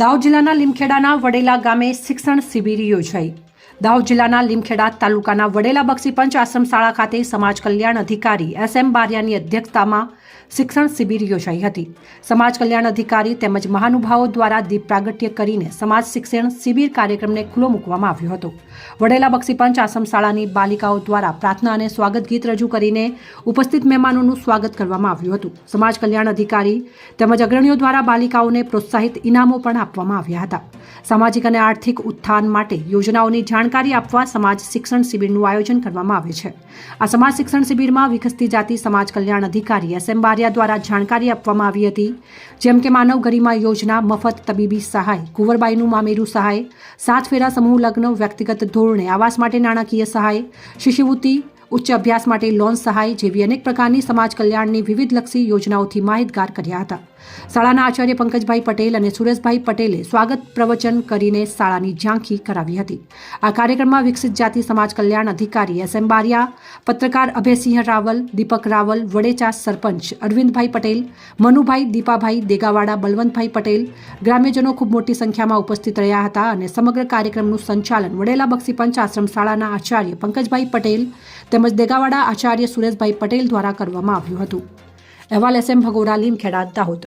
દાહોદ જિલ્લાના લીમખેડાના વડેલા ગામે શિક્ષણ શિબિર યોજાઈ. દાહોદ જિલ્લાના લીમખેડા તાલુકાના વડેલા બક્ષીપંચ આશ્રમ શાળા ખાતે સમાજ કલ્યાણ અધિકારી એસ એમ બારિયાની અધ્યક્ષતામાં શિક્ષણ શિબિર યોજાઈ હતી. સમાજ કલ્યાણ અધિકારી તેમજ મહાનુભાવો દ્વારા દીપ પ્રાગટ્ય કરીને સમાજ શિક્ષણ શિબિર કાર્યક્રમને ખુલ્લો મૂકવામાં આવ્યો હતો. વડેલા બક્ષીપંચ આશ્રમ શાળાની બાલિકાઓ દ્વારા પ્રાર્થના અને સ્વાગત ગીત રજૂ કરીને ઉપસ્થિત મહેમાનોનું સ્વાગત કરવામાં આવ્યું હતું. સમાજ કલ્યાણ અધિકારી તેમજ અગ્રણીઓ દ્વારા બાલિકાઓને પ્રોત્સાહિત ઇનામો પણ આપવામાં આવ્યા હતા. સામાજિક અને આર્થિક ઉત્થાન માટે યોજનાઓની જાણકારી આપવા સમાજ શિક્ષણ શિબિરનું આયોજન કરવામાં આવે છે. આ સમાજ શિક્ષણ શિબિરમાં વિકસતી જાતિ સમાજ કલ્યાણ અધિકારી એસ એમ બારિયા દ્વારા જાણકારી આપવામાં આવી હતી. જેમ કે માનવ ગરિમા યોજના, મફત તબીબી સહાય, કુંવરબાઈનું મામેરું સહાય, સાત ફેરા સમૂહ લગ્ન વ્યક્તિગત ધોરણે, આવાસ માટે નાણાકીય સહાય, શિષ્યવૃત્તિ ઉચ્ચ અભ્યાસ માટે લોન સહાય જેવી અનેક પ્રકારની સમાજ કલ્યાણની વિવિધલક્ષી યોજનાઓથી માહિતગાર કર્યા હતા. શાળાના આચાર્ય પંકજભાઈ પટેલ અને સુરેશભાઈ પટેલે સ્વાગત પ્રવચન કરીને શાળાની ઝાંખી કરાવી હતી. આ કાર્યક્રમમાં વિકસિત જાતિ સમાજ કલ્યાણ અધિકારી એસ એમ બારિયા, પત્રકાર અભયસિંહ રાવલ, દીપક રાવલ, વડેચા સરપંચ અરવિંદભાઈ પટેલ, મનુભાઈ દીપાભાઈ દેગાવાડા, બલવંતભાઈ પટેલ ગ્રામ્યજનો ખૂબ મોટી સંખ્યામાં ઉપસ્થિત રહ્યા હતા અને સમગ્ર કાર્યક્રમનું સંચાલન વડેલા બક્ષીપંચ આશ્રમ શાળાના આચાર્ય પંકજભાઈ પટેલ તેમજ દેગાવાડા આચાર્ય સુરેશભાઈ પટેલ દ્વારા કરવામાં આવ્યું હતું. અહેવાલ એસ એમ ભગોરા, લીમખેડા, દાહોદ.